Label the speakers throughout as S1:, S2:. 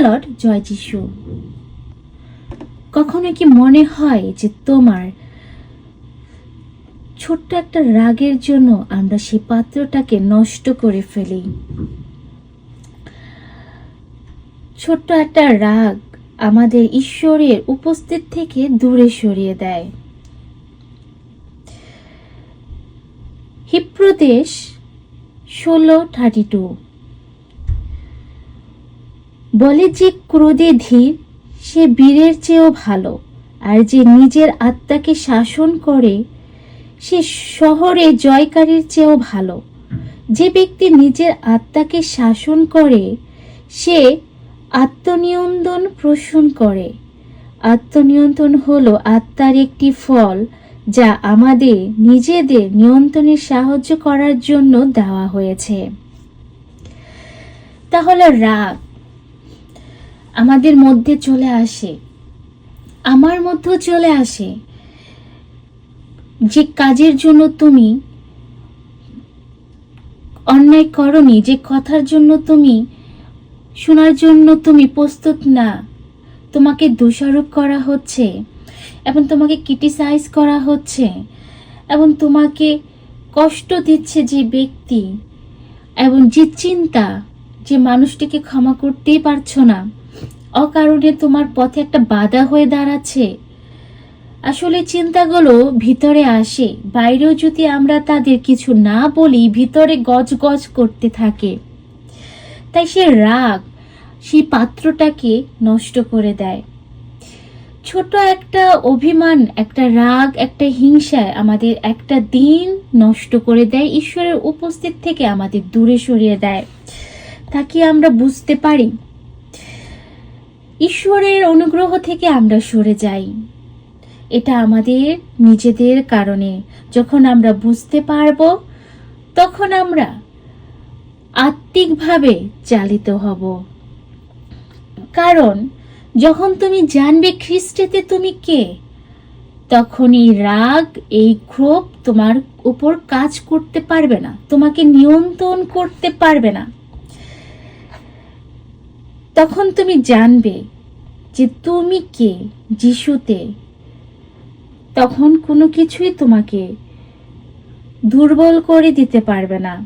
S1: Lord জয় যিশু। কখনো কি মনে হয় যে তোমার ছোট্ট একটা রাগের জন্য আমরা সেই পাত্রটাকে নষ্ট করে ফেলি? ছোট্ট একটা রাগ আমাদের ঈশ্বরের উপস্থিত থেকে দূরে সরিয়ে দেয়। হিপ্রদেশ ষোলো থার্টি টু বলে যে ক্রোধে ধীর, সে বীরের চেয়েও ভালো। আর যে নিজের আত্মাকে শাসন করে, সে শহরে জয়কারীর চেয়েও ভালো। যে ব্যক্তি নিজের আত্মাকে শাসন করে, সে আত্মনিয়ন্ত্রণ পোষণ করে। আত্মনিয়ন্ত্রণ হলো আত্মার একটি ফল, যা আমাদের, নিজেদের নিয়ন্ত্রণে সাহায্য করার জন্য দেওয়া হয়েছে। তাহলে রাগ আমাদের মধ্যে চলে আসে। আমার মধ্যেও চলে আসে। যে কাজের জন্য তুমি অন্যায় করনি, যে কথার জন্য তুমি, শোনার জন্য তুমি প্রস্তুত না, তোমাকে দোষারোপ করা হচ্ছে এবং তোমাকে ক্রিটিসাইজ করা হচ্ছে এবং তোমাকে কষ্ট দিচ্ছে যে ব্যক্তি এবং যে চিন্তা, যে মানুষটিকে ক্ষমা করতেই পারছ না। অকারণে তোমার পথে একটা বাধা হয়ে দাঁড়াচ্ছে। আসলে চিন্তাগুলো ভিতরে আসে, বাইরেও যদি আমরা তাদের কিছু না বলি, ভিতরে গজ গজ করতে থাকে। তাই সে রাগ সেই পাত্রটাকে নষ্ট করে দেয়। ছোট একটা অভিমান, একটা রাগ, একটা হিংসায় আমাদের একটা দিন নষ্ট করে দেয়, ঈশ্বরের উপস্থিত থেকে আমাদের দূরে সরিয়ে দেয়। তাকে আমরা বুঝতে পারি? ঈশ্বরের অনুগ্রহ থেকে আমরা সরে যাই। এটা আমাদের নিজেদের কারণে। যখন আমরা বুঝতে পারব, তখন আমরা আত্মিকভাবে চালিত হব। কারণ, যখন তুমি জানবে খ্রিস্টেতে তুমি কে তখন এই রাগ, এই ক্ষোভ তোমার উপর কাজ করতে পারবে না। তোমাকে নিয়ন্ত্রণ করতে পারবে না। তখন তুমি জানবে যে তুমি কে, যিশুতে। তখন কোনো কিছুই তোমাকে দুর্বল করে দিতে পারবে না।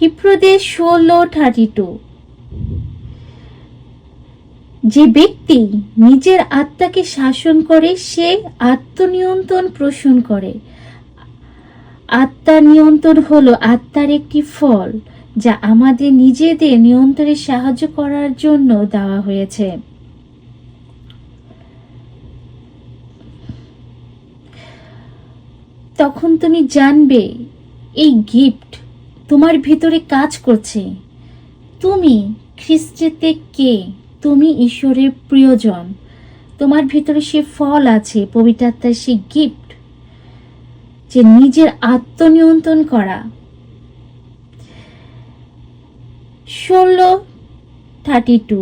S1: হিপ্রদেশ ষোলো থার্টি টু। যে ব্যক্তি নিজের আত্মাকে শাসন করে, সে আত্মনিয়ন্ত্রণ পোষণ করে। আত্মার নিয়ন্ত্রণ হলো আত্মার একটি ফল, যা আমাদের নিজেদের নিয়ন্ত্রণে সাহায্য করার জন্য দেওয়া হয়েছে। তখন তুমি জানবে, এই গিফট তোমার ভিতরে কাজ করছে। তুমি খ্রিস্টেতে কে? তুমি ঈশ্বরের প্রিয়জন। তোমার ভিতরে সে ফল আছে পবিত্রাত্মার সে গিফট যে নিজের আত্মনিয়ন্ত্রণ করা। ষোলো থার্টি টু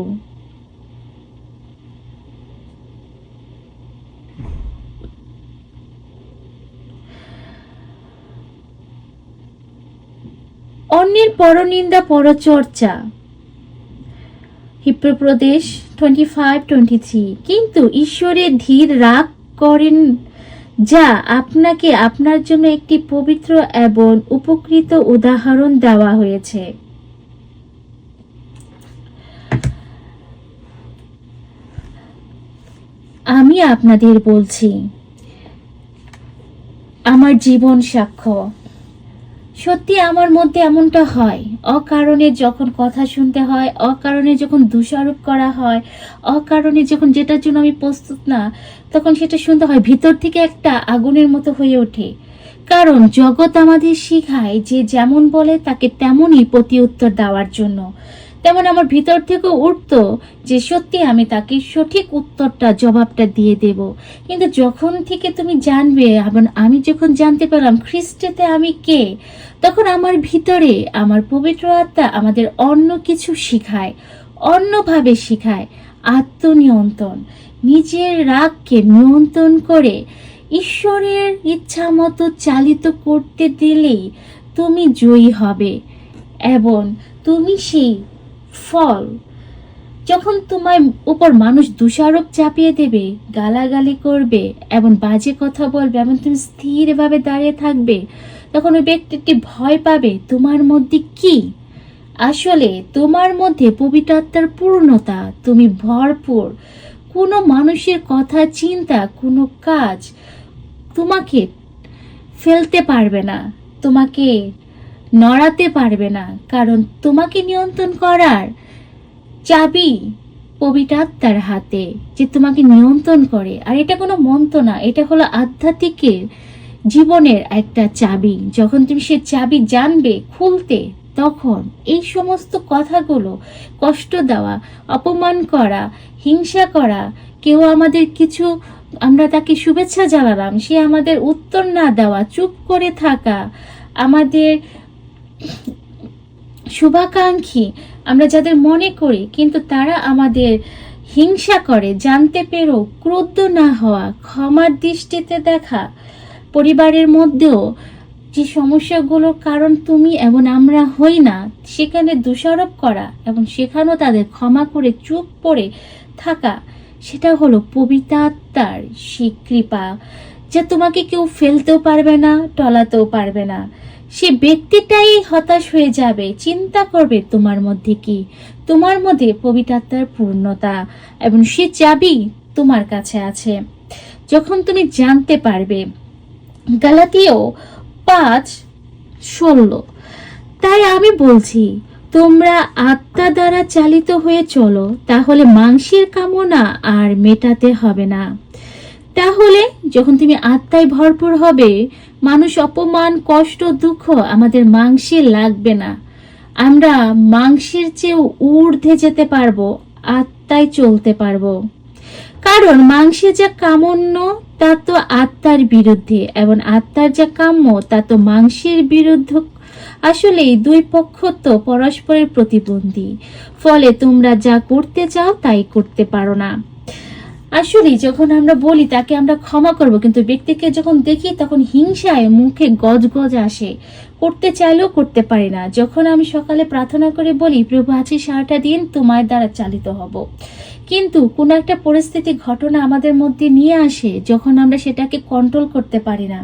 S1: অন্যের পরনিন্দা পরচর্চা। হিপ্রপ্রদেশ টোয়েন্টি ফাইভ টোয়েন্টি থ্রি কিন্তু ঈশ্বরের ধীর রাগ করেন যা আপনাকে আপনার জন্য একটি পবিত্র এবং উপকৃত উদাহরণ দেওয়া হয়েছে। আমি আপনাদের বলছি, আমার জীবন সাক্ষ্য। সত্যি আমার মধ্যে এমনটা হয়। অকারণে যখন কথা শুনতে হয়, অকারণে যখন দোষারোপ করা হয়, অকারণে যখন যেটার জন্য আমি প্রস্তুত না, তখন সেটা শুনতে হয়। ভিতর থেকে একটা আগুনের মতো হয়ে ওঠে। কারণ জগৎ আমাদের শিখায় যে যেমন বলে তাকে তেমনই প্রতি উত্তর দেওয়ার জন্য। তেমন আমার ভিতর থেকে উঠতো যে সত্যি আমি তাকে সঠিক উত্তরটা, জবাবটা দিয়ে দেব। কিন্তু যখন থেকে তুমি জানবে, এবং আমি যখন জানতে পারলাম খ্রিস্টেতে আমি কে, তখন আমার ভিতরে আমার পবিত্র আত্মা আমাদের অন্য কিছু শিখায়, অন্যভাবে শিখায় আত্মনিয়ন্ত্রণ। নিজের রাগকে নিয়ন্ত্রণ করে ঈশ্বরের ইচ্ছা মতো চালিত করতে দিলেই তুমি জয়ী হবে, এবং তুমি সেই ফল। যখন তোমার উপর মানুষ দোষারোপ চাপিয়ে দেবে, গালাগালি করবে এবং বাজে কথা বলবে এবং তুমি স্থিরভাবে দাঁড়িয়ে থাকবে, তখন ওই ব্যক্তিটি ভয় পাবে, তোমার মধ্যে কি? আসলে তোমার মধ্যে পবিত্রতার পূর্ণতা, তুমি ভরপুর। কোনো মানুষের কথা, চিন্তা, কোনো কাজ তোমাকে ফেলতে পারবে না। তোমাকে নড়াতে পারবে না, কারণ তোমাকে নিয়ন্ত্রণ করার চাবি পবিত্রাত্মার হাতে যে তোমাকে নিয়ন্ত্রণ করে। আর এটা কোনো মন্ত্র না, এটা হলো আধ্যাত্মিকের জীবনের একটা চাবি। যখন তুমি সে চাবি জানবে, খুলতে, তখন এই সমস্ত কথাগুলো, কষ্ট দেওয়া, অপমান করা, হিংসা করা, কেউ আমাদের কিছু, আমরা তাকে শুভেচ্ছা জানালাম, সে আমাদের উত্তর না দেওয়া, চুপ করে থাকা, আমাদের শুভাকাঙ্ক্ষী, আমরা যাদের মনে করি, কিন্তু তারা আমাদের হিংসা করে, জানতে পেরেও ক্রুদ্ধ না হওয়া, ক্ষমার দৃষ্টিতে দেখা। পরিবারের মধ্যেও যে সমস্যাগুলোর কারণ তুমি এবং আমরা হই না, সেখানে দোষারোপ করা এবং সেখানেও তাদের ক্ষমা করে চুপ করে থাকা, সেটা হলো পবিত্রাত্মার সেই কৃপা, যে তোমাকে কেউ ফেলতেও পারবে না, টলাতেও পারবে না। সে ব্যক্তিটাই হতাশ হয়ে যাবে, চিন্তা করবে তোমার মধ্যে কি? তোমার মধ্যে পবিত্রাত্মার পূর্ণতা এবং সে চাবি তোমার কাছে আছে। যখন তুমি জানতে পারবে, গালাতীয় পাঁচ ষোলো। তাই আমি বলছি, তোমরা আত্মা দ্বারা চালিত হয়ে চলো, তাহলে মাংসের কামনা আর মেটাতে হবে না। তাহলে যখন তুমি আত্মায় ভরপুর হবে মানুষ অপমান, কষ্ট, দুঃখ আমাদের মাংসে লাগবে না। আমরা মাংসের চেয়েও ঊর্ধ্বে যেতে পারব, আত্মায় চলতে পারব। কারণ মাংসে যা কামন্য, তা তো আত্মার বিরুদ্ধে, এবং আত্মার যা কাম্য, তা তো মাংসের বিরুদ্ধে। আসলে দুই পক্ষ তো পরস্পরের প্রতিবন্ধী। ফলে তোমরা যা করতে চাও, তাই করতে পারো না। আসলে যখন আমরা বলি তাকে আমরা ক্ষমা করব, কিন্তু ব্যক্তিকে যখন দেখি তখন হিংসায় মুখে গজগজ আসে। করতে চাইলেও করতে পারি না। যখন আমি সকালে প্রার্থনা করে বলি, প্রভু আছে সারাটা দিন তোমার দ্বারা চালিত হব। কিন্তু কোনো একটা পরিস্থিতি, ঘটনা আমাদের মধ্যে নিয়ে আসে, যখন আমরা সেটাকে কন্ট্রোল করতে পারি না।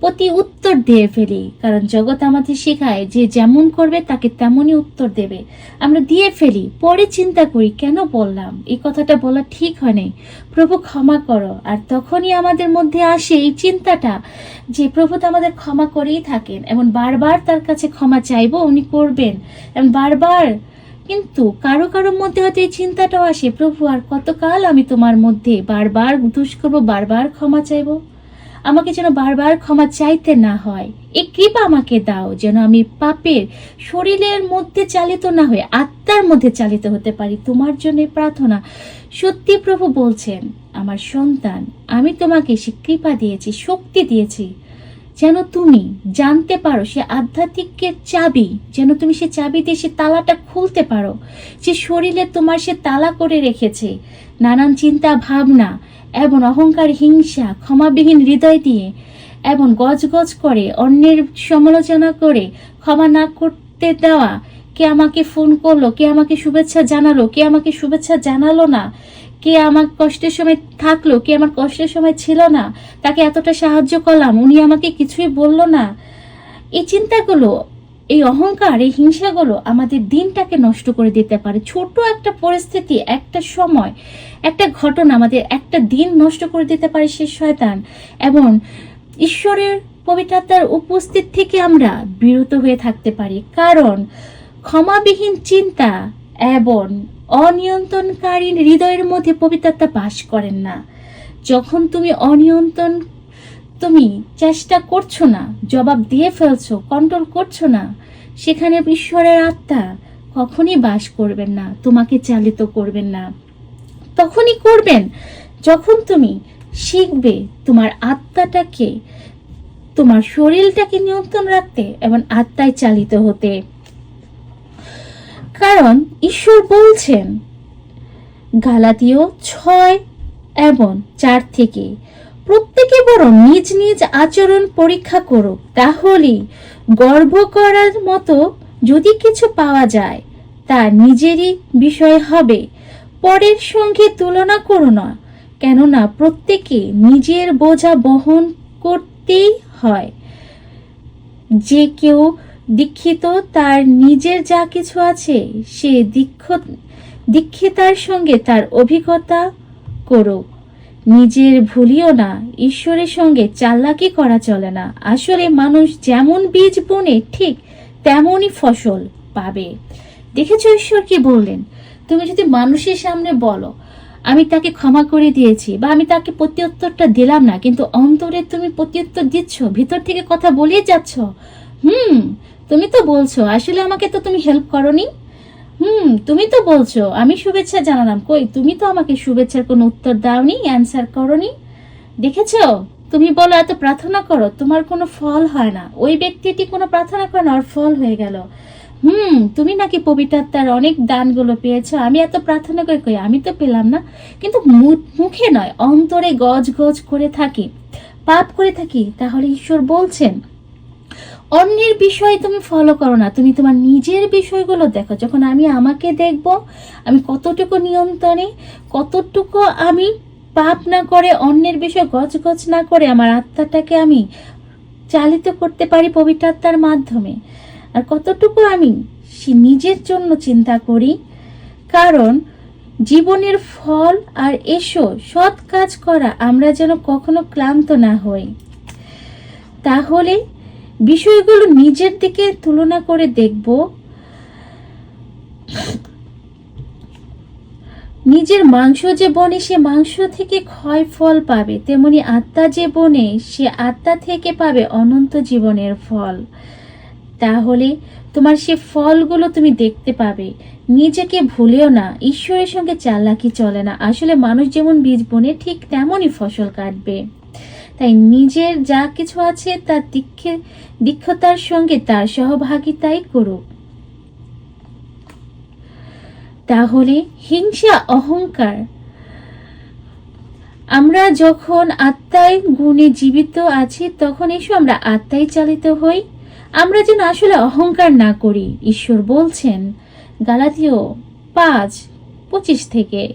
S1: প্রতি উত্তর দিয়ে ফেলি। কারণ জগৎ আমাদের শেখায় যে যেমন করবে তাকে তেমনই উত্তর দেবে। আমরা দিয়ে ফেলি। পরে চিন্তা করি, কেন বললাম? এই কথাটা বলা ঠিক হয়নি প্রভু ক্ষমা করো। আর তখনই আমাদের মধ্যে আসে এই চিন্তাটা যে প্রভু তো আমাদের ক্ষমা করেই থাকেন। এমন বারবার তার কাছে ক্ষমা চাইব উনি করবেন। এমন বারবার কিন্তু কারও কারও মধ্যে হয়তো এই চিন্তাটাও আসে, প্রভু, আর কতকাল আমি তোমার মধ্যে বারবার দুষ করব, বারবার ক্ষমা চাইব? আমাকে যেন বারবার ক্ষমা চাইতে না হয়। এ কৃপা আমাকে দাও যেন আমি পাপের শরীরের মধ্যে চালিত না হয়ে আত্মার মধ্যে চালিত হতে পারি। তোমার জন্য প্রার্থনা। সত্যি প্রভু বলছেন, আমার সন্তান, আমি তোমাকে সে কৃপা দিয়েছি, শক্তি দিয়েছি। যেন তুমি জানতে পারো সে আধ্যাত্মিকের চাবি, যেন তুমি সে চাবি দিয়ে সে তালাটা খুলতে পারো। যে শরীরে তোমার সে তালা করে রেখেছে। নানান চিন্তা ভাবনা এবং অহংকার, হিংসা, ক্ষমাবিহীন হৃদয় দিয়ে এবং গজগজ করে অন্যের সমালোচনা করে ক্ষমা না করতে দেওয়া। কে আমাকে ফোন করল, কে আমাকে শুভেচ্ছা জানালো, কে আমাকে শুভেচ্ছা জানালো না? কে আমার কষ্টের সময় থাকল, কে আমার কষ্টের সময় ছিল না? তাকে এতটা সাহায্য করলাম, উনি আমাকে কিছুই বলল না। এই চিন্তাগুলো, এই অহংকার, এই হিংসাগুলো আমাদের দিনটাকে নষ্ট করে দিতে পারে। ছোট একটা পরিস্থিতি, একটা সময় একটা ঘটনা আমাদের একটা দিন নষ্ট করে দিতে পারে সে শয়তান। এবং ঈশ্বরের পবিত্রতার উপস্থিত থেকে আমরা বিরত হয়ে থাকতে পারি। কারণ ক্ষমাবিহীন চিন্তা এবং অনিয়ন্ত্রণকারী হৃদয়ের মধ্যে পবিত্রতা বাস করেন না। যখন তুমি অনিয়ন্ত্রণ, তুমি চেষ্টা করছ না, জবাব দিয়ে ফেলছো কন্ট্রোল করছ না, সেখানে ঈশ্বরের আত্মা কখনই বাস করবেন না, তোমাকে চালিত করবেন না। তখনই করবেন। যখন তুমি শিখবে তোমার আত্মাটাকে, তোমার শরীরটাকে নিয়ন্ত্রণ রাখতে এবং আত্মায় চালিত হতে। কারণ ঈশ্বর বলছেন, গালাতীয় ছয় এবং চার থেকে প্রত্যেকে বরং নিজ নিজ আচরণ পরীক্ষা করুক। তাহলেই গর্ব করার মতো যদি কিছু পাওয়া যায়, তা নিজেরই বিষয় হবে। পরের সঙ্গে তুলনা করো না, কেননা প্রত্যেকে নিজের বোঝা বহন করতেই হয়। যে কেউ দীক্ষিত, তার নিজের যা কিছু আছে, সে দীক্ষ, দীক্ষিতার সঙ্গে তার অভিজ্ঞতা করো নিজের ভুলিও না, ঈশ্বরের সঙ্গে চালাকি করা চলে না। আসলে মানুষ যেমন বীজ বুনে, ঠিক তেমনই ফসল পাবে। দেখেছ ঈশ্বর কি বললেন? তুমি যদি মানুষের সামনে বলো, আমি তাকে ক্ষমা করে দিয়েছি বা আমি তাকে প্রত্যুত্তরটা দিলাম না, কিন্তু অন্তরে তুমি প্রত্যুত্তর দিচ্ছ, ভিতর থেকে কথা বলিয়ে যাচ্ছ। হুম, তুমি তো বলছো, আসলে আমাকে তো তুমি হেল্প করনি। হুম, তুমি তো বলছো, আমি শুভেচ্ছা জানালাম। কই, তুমি তো আমাকে শুভেচ্ছার কোনো উত্তর দাওনি অ্যান্সার করনি। দেখেছ, তুমি বলো, এত প্রার্থনা করো, তোমার কোনো ফল হয় না। ওই ব্যক্তিটি কোনো প্রার্থনা করে না, ওর ফল হয়ে গেল। হুম, তুমি নাকি পবিত্রাত্মার অনেক দানগুলো পেয়েছ। আমি এত প্রার্থনা করে কই? আমি তো পেলাম না। কিন্তু মুখে নয়, অন্তরে গজ গজ করে থাকি। পাপ করে থাকি, তাহলে ঈশ্বর বলছেন, অন্যের বিষয় তুমি ফলো করো না, তুমি তোমার নিজের বিষয়গুলো দেখো। যখন আমি আমাকে দেখব, আমি কতটুকু নিয়ন্ত্রণে, কতটুকু আমি পাপ না করে, অন্যের বিষয় গজ গজ না করে আমার আত্মাটাকে আমি চালিত করতে পারি পবিত্র আত্মার মাধ্যমে। আর কতটুকু আমি সে- নিজের জন্য চিন্তা করি? কারণ জীবনের ফল আর এসো, সৎ কাজ করা, আমরা যেন কখনো ক্লান্ত না হই। তাহলে বিষয়গুলো নিজের দিকে তুলনা করে দেখব। নিজের মাংস যে বনে, সে মাংস থেকে ক্ষয় ফল পাবে। তেমনি আত্মা যে বনে, সে আত্মা থেকে পাবে অনন্ত জীবনের ফল। তাহলে তোমার সে ফলগুলো তুমি দেখতে পাবে। নিজেকে ভুলেও না, ঈশ্বরের সঙ্গে চালাকি চলে না। আসলে মানুষ যেমন বীজ বনে, ঠিক তেমনই ফসল কাটবে। তাই নিজের যা কিছু আছে, তার দীক্ষে, দীক্ষতার সঙ্গে তার সহভাগিতাই করুক। তাহলে হিংসা, অহংকার। আমরা যখন আত্মায় গুণে জীবিত আছি, তখন এসো আমরা আত্মায় চালিত হই। আমরা যেন আসলে অহংকার না করি, ঈশ্বর বলছেন, গালাতীয় পাঁচ, পঁচিশ থেকে।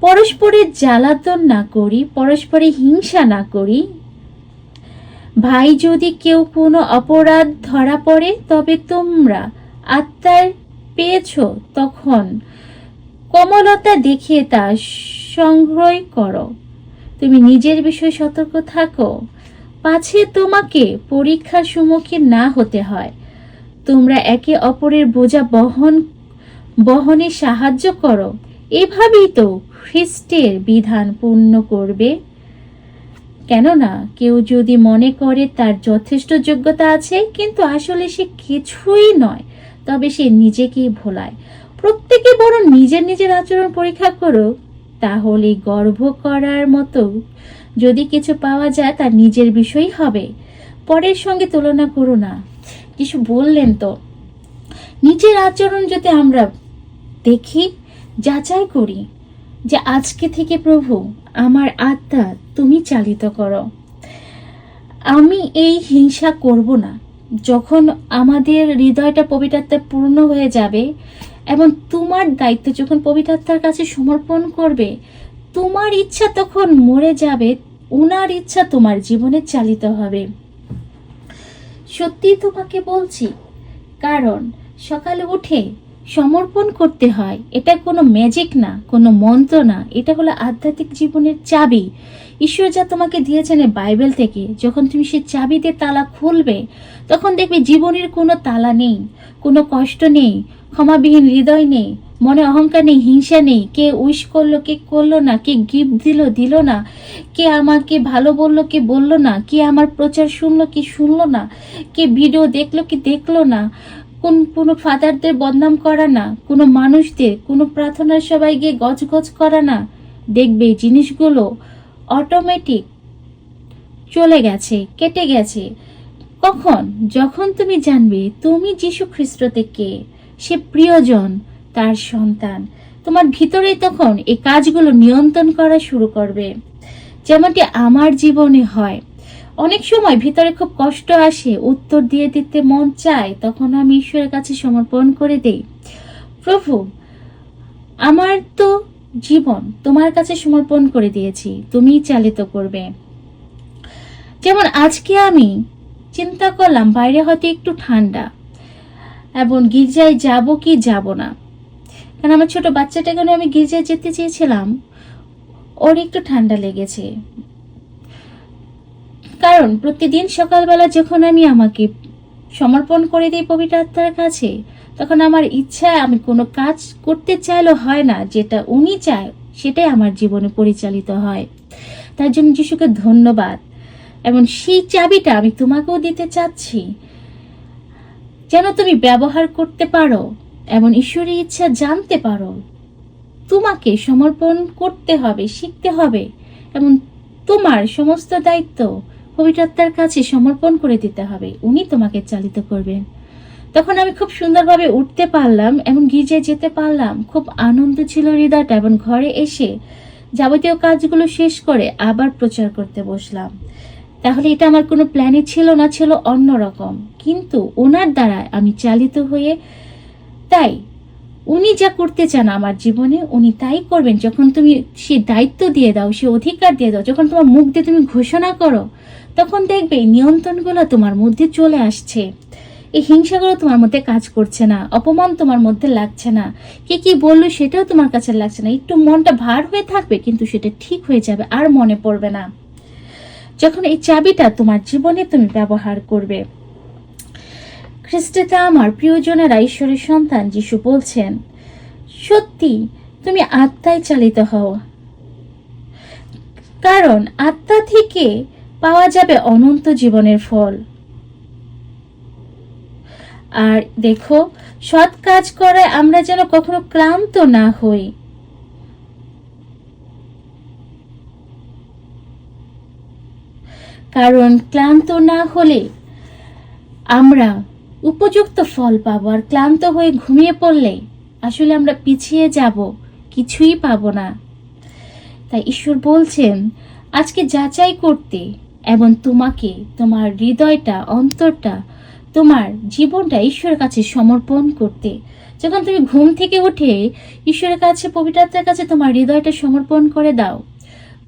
S1: পরস্পরের জ্বালাতন না করি, পরস্পরে হিংসা না করি। ভাই, যদি কেউ কোনো অপরাধ ধরা পড়ে, তবে তোমরা আত্মার পেয়েছ তখন। কমলতা দেখিয়ে তা সংগ্রহ করো। তুমি নিজের বিষয়ে সতর্ক থাকো। পাছে তোমাকে পরীক্ষার সম্মুখীন না হতে হয়। তোমরা একে অপরের বোঝা বহন, বহনে সাহায্য করো। এভাবেই তো খ্রিস্টের বিধান পূর্ণ করবে। কেননা কেউ যদি মনে করে তার যথেষ্ট যোগ্যতা আছে, কিন্তু আসলে সে কিছুই নয়, তবে সে নিজেকেই ভোলায়। প্রত্যেকে বরং নিজের নিজের আচরণ পরীক্ষা করো তাহলে গর্ব করার মতো যদি কিছু পাওয়া যায় তার নিজের বিষয়ই হবে। পরের সঙ্গে তুলনা করো না। কিছু বললেন তো। নিজের আচরণ যদি আমরা দেখি, যাচাই করি যে আজকে থেকে প্রভু, আমার আত্মা তুমি চালিত করো। আমি এই হিংসা করব না। যখন আমাদের হৃদয়টা পবিত্রাত্মায় পূর্ণ হয়ে যাবে এবং তোমার দায়িত্ব যখন পবিত্রাত্মার কাছে সমর্পণ করবে তোমার ইচ্ছা তখন মরে যাবে ওনার ইচ্ছা তোমার জীবনে চালিত হবে। সত্যি তোমাকে বলছি, কারণ সকালে উঠে সমর্পণ করতে হয়। এটা কোনো ম্যাজিক না, কোনো মন্ত্র না। এটা হলো আধ্যাত্মিক জীবনের চাবি। ঈশ্বর যা তোমাকে দিয়েছেন বাইবেল থেকে, যখন তুমি সেই চাবি দিয়ে তালা খুলবে, তখন দেখবে জীবনের কোনো তালা নেই, কোনো কষ্ট নেই, ক্ষমাবিহীন হৃদয় নেই। মনে অহংকার নেই, হিংসা নেই। কে উইশ করল, কে করল না, কে গিফট দিল দিল না। কে আমাকে ভালো বলল, কে বলল না। কে আমার প্রচার শুনলো, কি শুনলো না। কে ভিডিও দেখল, কি দেখল না। কোন, কোনো ফাদারদের বদনাম করা না। কোনো মানুষদের, কোনো প্রার্থনার সবাই গিয়ে গজ গজ করা না। দেখবে জিনিসগুলো অটোমেটিক চলে গেছে, কেটে গেছে। কখন? যখন তুমি জানবে তুমি যিশু খ্রিস্টতে কে? সে প্রিয়জন। তার সন্তান। তোমার ভিতরে তখন এই কাজগুলো নিয়ন্ত্রণ করা শুরু করবে। যেমনটি আমার জীবনে হয়। অনেক সময় ভিতরে খুব কষ্ট আসে, উত্তর দিয়ে দিতে মন চায়, তখন আমি ঈশ্বরের কাছে সমর্পণ করে দেই। প্রভু, আমার তো জীবন তোমার কাছে সমর্পণ করে দিয়েছি, তুমিই চালিত করবে। যেমন আজকে আমি চিন্তা করলাম, বাইরে হয়তো একটু ঠান্ডা, এবং গির্জায় যাব কি যাব না। কারণ আমার ছোট বাচ্চাটাকে আমি গির্জায় যেতে চেয়েছিলাম, ওর একটু ঠান্ডা লেগেছে। কারণ প্রতিদিন সকালবেলা যখন আমি আমাকে সমর্পণ করে দিই পবিত্র আত্মার কাছে, তখন আমার ইচ্ছা আমি কোনো কাজ করতে চাইলেও হয় না, যেটা উনি চায়, সেটাই আমার জীবনে পরিচালিত হয়। তার জন্য যিশুকে ধন্যবাদ। এবং সেই চাবিটা আমি তোমাকেও দিতে চাচ্ছি। যেন তুমি ব্যবহার করতে পারো। এবং ঈশ্বরের ইচ্ছা জানতে পারো। তোমাকে সমর্পণ করতে হবে, শিখতে হবে। এবং তোমার সমস্ত দায়িত্ব পবিত্রাত্মার কাছে সমর্পণ করে দিতে হবে। উনি তোমাকে চালিত করবেন। তখন আমি খুব সুন্দরভাবে উঠতে পারলাম এবং গির্জায় যেতে পারলাম। খুব আনন্দ ছিল হৃদয়টা, এবং ঘরে এসে যাবতীয় কাজগুলো শেষ করে আবার প্রচার করতে বসলাম। তাহলে এটা আমার কোনো প্ল্যানে ছিল না, ছিল অন্যরকম কিন্তু ওনার দ্বারা আমি চালিত হয়ে তাই। উনি যা করতে চান আমার জীবনে, উনি তাই করবেন। যখন তুমি সে দায়িত্ব দিয়ে দাও, সে অধিকার দিয়ে দাও, যখন তোমার মুখ দিয়ে তুমি ঘোষণা করো, তখন দেখবে নিয়ন্ত্রণগুলো তোমার মধ্যে চলে আসছে। এই হিংসাগুলো তোমার মধ্যে কাজ করছে না, অপমান তোমার মধ্যে লাগছে না। কে কি বলল সেটাও তোমার কাছে লাগছে না। একটু মনটা ভার হয়ে থাকবে, কিন্তু সেটা ঠিক হয়ে যাবে, আর মনে পড়বে না। যখন এই চাবিটা তোমার জীবনে তুমি ব্যবহার করবে খ্রিস্টেতে আমার প্রিয়জনেরা ঈশ্বরের সন্তান যিশু বলছেন, সত্যি, তুমি আত্মায় চালিত হও। কারণ আত্মা থেকে পাওয়া যাবে অনন্ত জীবনের ফল। আর দেখো, সৎ কাজ করায় আমরা যেন কখনো ক্লান্ত না হই। কারণ ক্লান্ত না হলে আমরা উপযুক্ত ফল পাবো আর ক্লান্ত হয়ে ঘুমিয়ে পড়লে আসলে আমরা পিছিয়ে যাব, কিছুই পাবো না। তাই ঈশ্বর বলছেন, আজকে যাচাই করতে এবং তোমাকে, তোমার হৃদয়টা, অন্তরটা, তোমার জীবনটা ঈশ্বরের কাছে সমর্পণ করতে। যখন তুমি ঘুম থেকে উঠে ঈশ্বরের কাছে, পবিত্রতার কাছে তোমার হৃদয়টা সমর্পণ করে দাও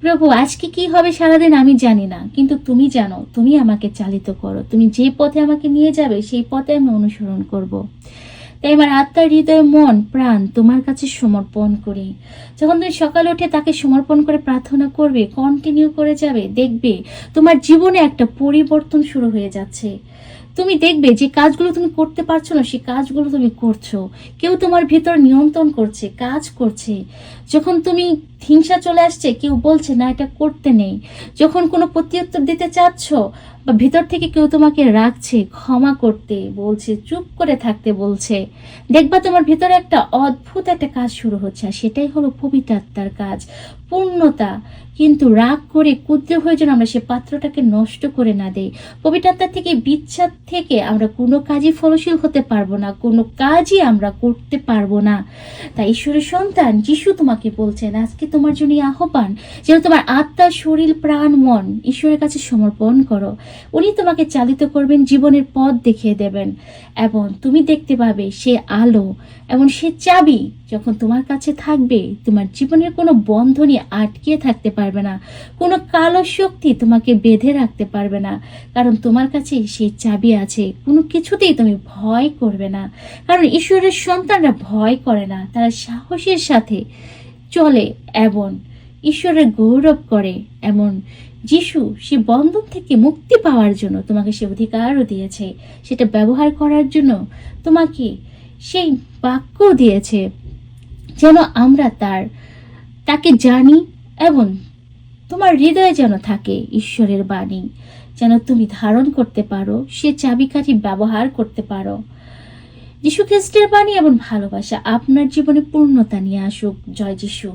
S1: প্রভু, আজকে কি হবে সারাদিন আমি জানি না, কিন্তু তুমি জানো, তুমি আমাকে চালিত করো। তুমি যে পথে আমাকে নিয়ে যাবে, সেই পথে আমি অনুসরণ করব। তাই আমার আত্মার হৃদয় মন, প্রাণ তোমার কাছে সমর্পণ করি। যখন তুমি সকালে উঠে তাকে সমর্পণ করে প্রার্থনা করবে কন্টিনিউ করে যাবে, দেখবে তোমার জীবনে একটা পরিবর্তন শুরু হয়ে যাচ্ছে। তুমি দেখবে যে কাজগুলো তুমি করতে পারছ না, সেই কাজগুলো তুমি করছ। কেউ তোমার ভেতর নিয়ন্ত্রণ করছে, কাজ করছে। যখন তুমি হিংসা চলে আসছে, কেউ বলছে, না, এটা করতে নেই। যখন কোনো প্রত্যুত্তর দিতে চাচ্ছ বা ভিতর থেকে কেউ তোমাকে রাখছে, ক্ষমা করতে বলছে, চুপ করে থাকতে বলছে, দেখবা তোমার ভিতরে একটা অদ্ভুত একটা কাজ শুরু হচ্ছে আর সেটাই হলো পবিত্র আত্মার কাজ। পূর্ণতা, কিন্তু রাগ করে ক্ষুদ্র হয়ে যেন আমরা সে পাত্রটাকে নষ্ট করে না দেই। পবিত্র আত্মার থেকে বিচ্ছাদ থেকে আমরা কোনো কাজই ফলশীল হতে পারব না, কোনো কাজই আমরা করতে পারব না। তাই ঈশ্বরের সন্তান যিশু তোমাকে বলছেন, আজকে তোমার জন্য আহ্বান, যেন তোমার আত্মা শরীর, প্রাণ, মন ঈশ্বরের কাছে সমর্পণ করো। উনি তোমাকে চালিত করবেন, জীবনের পথ দেখিয়ে দেবেন। এবং তুমি দেখতে পাবে সে আলো, এবং সে চাবি যখন তোমার কাছে থাকবে, তোমার জীবনের কোনো বন্ধনই আটকে থাকতে পারবে না। কোনো কালো শক্তি তোমাকে বেঁধে রাখতে পারবে না। কারণ তোমার কাছে সেই চাবি আছে, কোনো কিছুতেই তুমি ভয় করবে না। কারণ ঈশ্বরের সন্তানরা ভয় করে না, তারা সাহসের সাথে চলে, এবং ঈশ্বরের গৌরব করে এমন যিশু সে বন্ধন থেকে মুক্তি পাওয়ার জন্য তোমাকে সে অধিকারও দিয়েছে। সেটা ব্যবহার করার জন্য তোমাকে সেই বাক্য দিয়েছে যেন আমরা তার, তাকে জানি এবং তোমার হৃদয়ে যেন থাকে ঈশ্বরের বাণী। যেন তুমি ধারণ করতে পারো, সে চাবিকাঠি ব্যবহার করতে পারো। যিশু খ্রিস্টের বাণী এবং ভালোবাসা আপনার জীবনে পূর্ণতা নিয়ে আসুক। জয় যিশু।